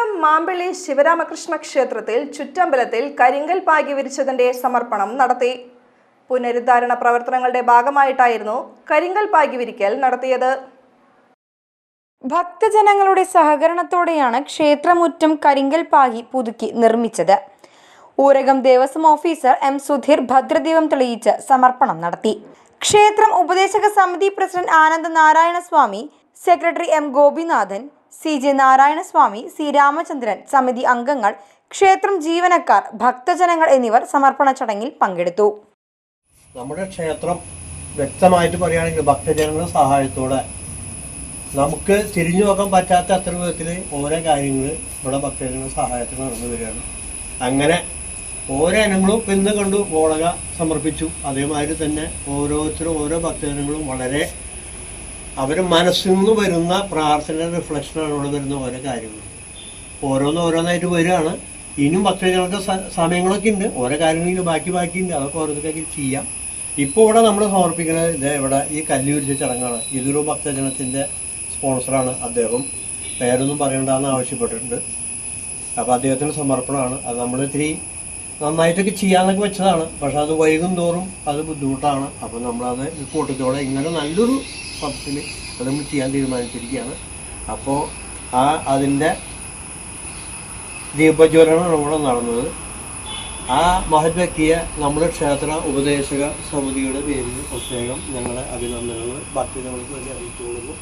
ഊരകം മാമ്പിളി ശിവരാമകൃഷ്ണ ക്ഷേത്രത്തിൽ ചുറ്റമ്പലത്തിൽ കരിങ്കൽ പാകി വിരിച്ചതിന്റെ സമർപ്പണം നടത്തി. പുനരുദ്ധാരണ പ്രവർത്തനങ്ങളുടെ ഭാഗമായിട്ടായിരുന്നു കരിങ്കൽ പാകി വിരിക്കൽ നടത്തിയത്. ഭക്തജനങ്ങളുടെ സഹകരണത്തോടെയാണ് ക്ഷേത്രമുറ്റം കരിങ്കൽ പാകി പുതുക്കി നിർമ്മിച്ചത്. ഊരകം ദേവസ്വം ഓഫീസർ എം സുധീർ ഭദ്രദീപം തെളിയിച്ച് സമർപ്പണം നടത്തി. ക്ഷേത്രം ഉപദേശക സമിതി president Anand Narayana Swami secretary M Gopinathan C J Narayanaswamy C Ramachandran സമിതി അംഗങ്ങൾ ക്ഷേത്രം ജീവനക്കാർ ഭക്തജനങ്ങൾ എന്നിവർ സമർപ്പണ ചടങ്ങിൽ പങ്കെടുത്തു. നമ്മുടെ ക്ഷേത്രം വ്യക്തമായിട്ട് പറയുകയാണെങ്കിൽ ഭക്തജനങ്ങളുടെ സഹായത്തോടെ നമുക്ക് തിരിഞ്ഞു നോക്കാൻ പറ്റാത്ത അത്ര വിധത്തിൽ ഓരോ കാര്യങ്ങൾ ഇവിടെ ഭക്തജനങ്ങളുടെ സഹായത്തിന് നടന്നു വരികയാണ്. അങ്ങനെ ഓരോ ഇനങ്ങളും ഇപ്പം ഇന്ന് കണ്ടു ഓളക സമർപ്പിച്ചു. അതേമാതിരി തന്നെ ഓരോരുത്തരും ഓരോ ഭക്തജനങ്ങളും വളരെ അവർ മനസ്സിൽ നിന്ന് വരുന്ന പ്രാർത്ഥന റിഫ്ലക്ഷനാണ് ഇവിടെ വരുന്ന ഓരോ കാര്യങ്ങൾ ഓരോന്ന് ഓരോന്നായിട്ട് വരികയാണ്. ഇനിയും ഭക്തജനങ്ങൾക്ക് സമയങ്ങളൊക്കെ ഉണ്ട്. ഓരോ കാര്യങ്ങളിൽ ബാക്കി ബാക്കിയുണ്ട്. അതൊക്കെ ഓരോരുത്തരൊക്കെ ചെയ്യാം. ഇപ്പോൾ ഇവിടെ നമ്മൾ സമർപ്പിക്കുന്നത് ഇത് ഇവിടെ ഈ കല്ല് ചടങ്ങാണ്. ഇതൊരു ഭക്തജനത്തിന്റെ സ്പോൺസറാണ് അദ്ദേഹം. പേരൊന്നും പറയണ്ടെന്ന് ആവശ്യപ്പെട്ടിട്ടുണ്ട്. അപ്പോൾ അദ്ദേഹത്തിന് സമർപ്പണമാണ്. അത് നമ്മൾ ഇത്തിരി നന്നായിട്ടൊക്കെ ചെയ്യാന്നൊക്കെ വെച്ചതാണ്. പക്ഷെ അത് വൈകും തോറും അത് ബുദ്ധിമുട്ടാണ്. അപ്പോൾ നമ്മളത് കൂട്ടത്തോടെ ഇങ്ങനെ നല്ലൊരു സബ്സിൽ അത് നമ്മൾ ചെയ്യാൻ തീരുമാനിച്ചിരിക്കുകയാണ്. അപ്പോൾ ആ അതിന്റെ ദീപജ്വലനമാണ് ഇവിടെ നടന്നത്. ആ മഹത് വ്യക്തിയെ നമ്മുടെ ക്ഷേത്ര ഉപദേശക സമിതിയുടെ പേരിൽ പ്രത്യേകം ഞങ്ങളെ അഭിനന്ദനങ്ങൾ. ഭക്തജനങ്ങൾക്ക് വേണ്ടി അറിയിച്ചു കൊടുക്കുന്നു